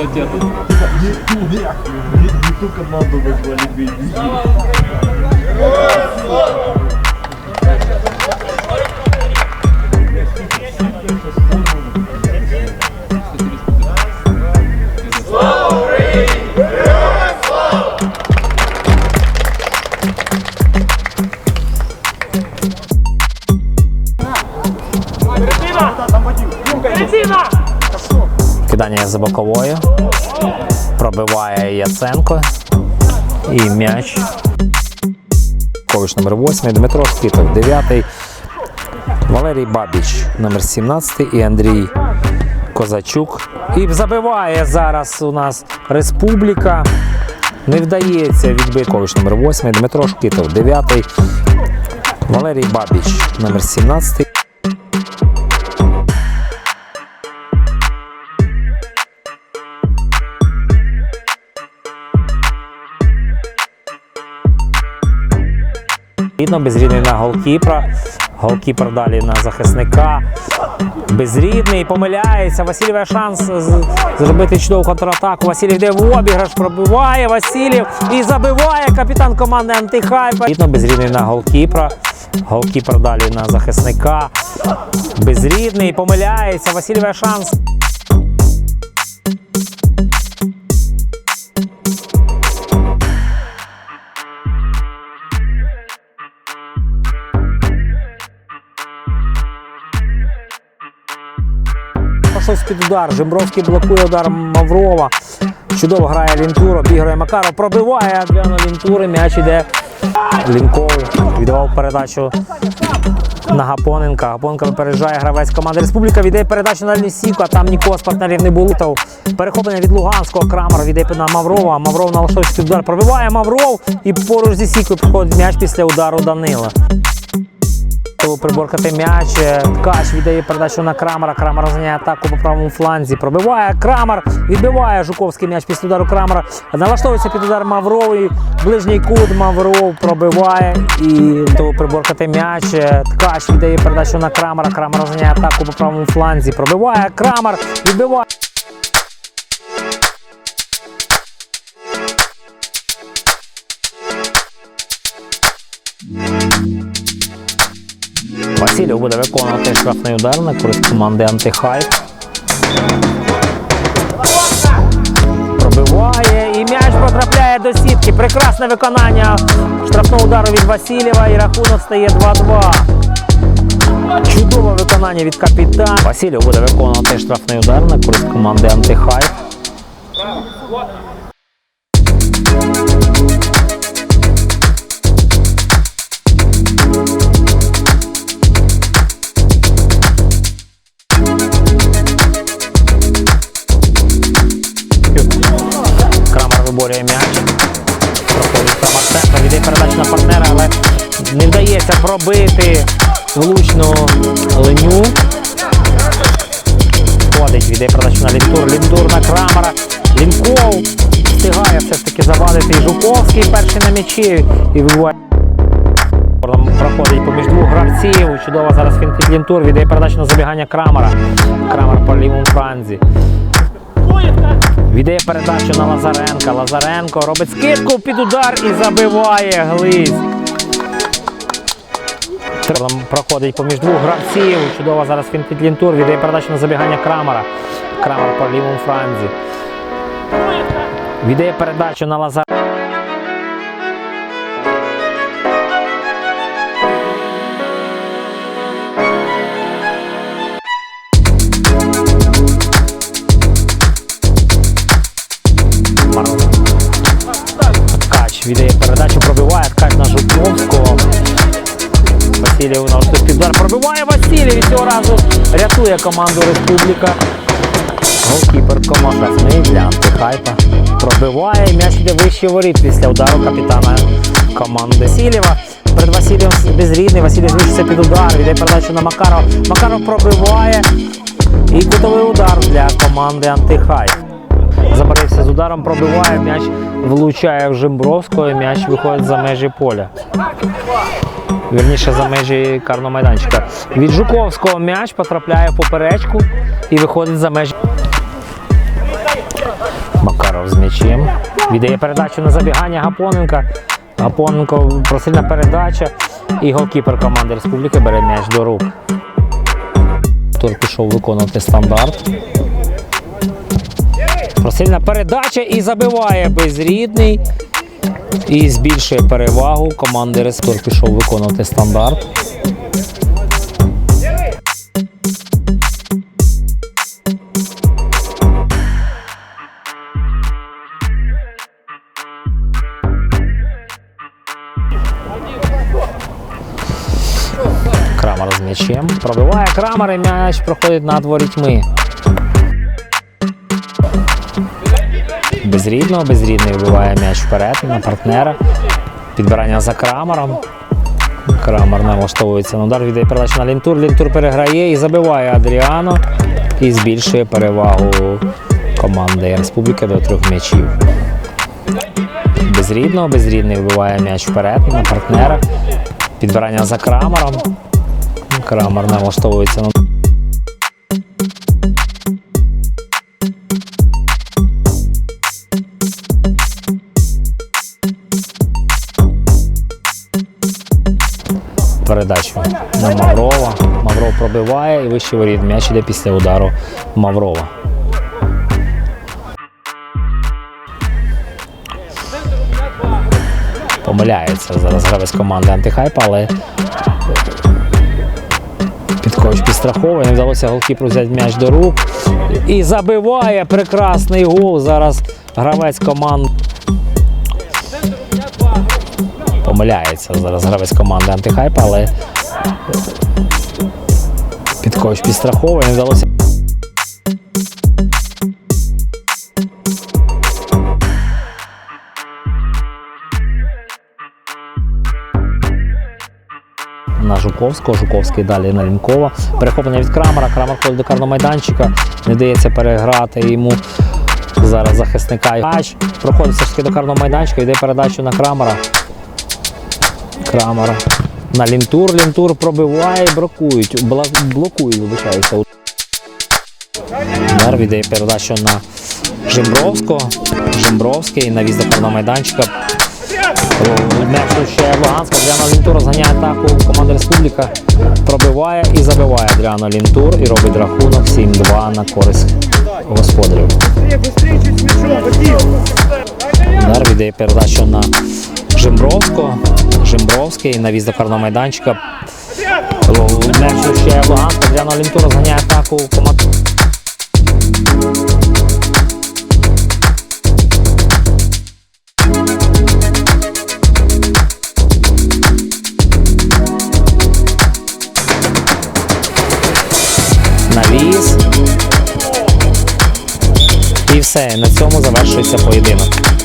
авторитет. Не ту команду вызвали бить. Кидання за боковою. Пробиває Яценко. І м'яч. Кович номер 8, Дмитро Скитов, 9, Валерій Бабіч, номер 17 і Андрій Козачук. І забиває зараз у нас Республіка. Не вдається відбити Кович номер 8, Дмитро Шкитов, 9, Валерій Бабіч, номер 17. Відно, безрідний на голкіпера. Голкіпер далі на захисника. Безрідний, помиляється. Васильєв шанс зробити чудову контратаку. Васильєв йде в обіграш, пробиває Васильєв і забиває капітан команди Антихайпа. Відно, безрідний на голкіпера. Голкіпер далі на захисника. Безрідний, помиляється. Васильєв шанс. Пішов з-під удар. Жембровський блокує удар Маврова. Чудово грає Лінтур, обігрує Макаров, пробиває Адріано Лінтури. М'яч іде Лінков. Віддавав передачу на Гапоненка. Гапоненка випереджає гравець команди Республіка. Віддає передачу на Лісіку, а там нікого з партнерів не було. Перехоплення від Луганського. Крамер віддає на Маврова. Мавров налаштовується під удар. Пробиває Мавров і поруч зі Сікою проходить м'яч після удару Данила. Готовий Приборкати м'яч. Ткач віддає передачу на Крамера. Крамер розганяє атаку по правому фланзі. Пробиває Крамер. Відбиває Жуковський м'яч після удару Крамера. Налаштовується під удар Мавровий. Ближній кут Мавров пробиває і готовий приборкати м'яч. Ткач віддає передачу на Крамера. Крамер розганяє атаку по правому фланзі. Пробиває Крамер. Відбиває. Васильєв буде виконувати штрафний удар на користь команди Антихайп. Пробиває і м'яч потрапляє до сітки. Прекрасне виконання штрафного удару від Васильєва і рахунок стає 2-2. Чудове виконання від капітана. Васильєв буде виконувати штрафний удар на користь команди Антихайп. Виборює м'яч. Проходить Крамер центр, віддає передачу на партнера, але не вдається пробити влучно Леню. Ходить, віддає передачу на Лінтур. Лінтур на Крамера. Лінков встигає все ж таки завадити і Жуковський перший на м'ячі і вибиває. Проходить поміж двох гравців. Чудово зараз фінтить Лінтур. Віддає передачу на забігання Крамера. Крамер по лівому франзі. Віддає передачу на Лазаренка. Лазаренко робить скидку під удар і забиває глиз. Проходить поміж двох гравців. Чудово зараз фінтить Лінтур. Віддає передачу на забігання Крамера. Крамер по лівому франзі. Віддає передачу на Лазаренка. На удар пробиває Васильєв і цього разу рятує команду Республіка. Голкіпер команда для Антихайпа. Пробиває і м'яч йде вище воріт після удару капітана команди Васильєва. Перед Васильєм безрідний, Васильєв зміщується під удар, віддає передачу на Макарова. Макаров пробиває і кутовий удар для команди Антихайп. Забарився з ударом, пробиває, м'яч влучає в Жимбровського, і м'яч виходить за межі поля. Вірніше за межі карного майданчика. Від Жуковського м'яч потрапляє в поперечку і виходить за межі. Макаров з м'ячем. Віддає передачу на забігання Гапоненка. Гапоненко просильна передача. І голкіпер команди Республіки бере м'яч до рук. Тур пішов виконувати стандарт. Просильна передача і забиває безрідний. І збільшує перевагу команди Рестор пішов виконувати стандарт. Крамер з м'ячем. Пробиває Крамер і м'яч проходить над ворітьми. Безрідного, безрідний вибиває м'яч вперед на партнера. Підбирання за Крамером. Крамер налаштовується на удар, віддає передачу на Лінтур. Лінтур переграє і забиває Адріано. І збільшує перевагу команди Республіки до трьох м'ячів. Безрідного, безрідний вибиває м'яч вперед на партнера. Підбирання за Крамером. Крамер налаштовується на передачу на Маврова. Мавров пробиває і вищий воріт. М'яч іде після удару Маврова. Помиляється зараз гравець команди антихайпа, але Підкович підстраховує, не вдалося голкіпру взяти м'яч до рук. І забиває прекрасний гол. Зараз гравець команди. Помиляється зараз гравець команди антихайпа, але Підкович підстраховує, не вдалося. на Жуковського, Жуковський далі на Лінкова. Перехоплення від Крамера. Крамер ходить до карного майданчика. Не дається переграти йому. Зараз захисника проходить все ж таки до карного майданчика, йде передачу на Крамера. Крамер на Лінтур. Лінтур пробиває, блокують. Бла- Блокують, вибачаюся. Нерв йде передачу на Жимбровського. Жимбровський навіз до карного майданчика. Ще Луганська. Адріано Лінтур розганяє атаку. Команда Республіка пробиває і забиває Адріано Лінтур і робить рахунок 7-2 на користь господарів. Нерв йде передачу на Жимбровського. Жимбровський навіз до карного майданчика. М'яч ще Луганська. Адріано Лінтур розганяє атаку. Навіс. І все, на цьому завершується поєдинок.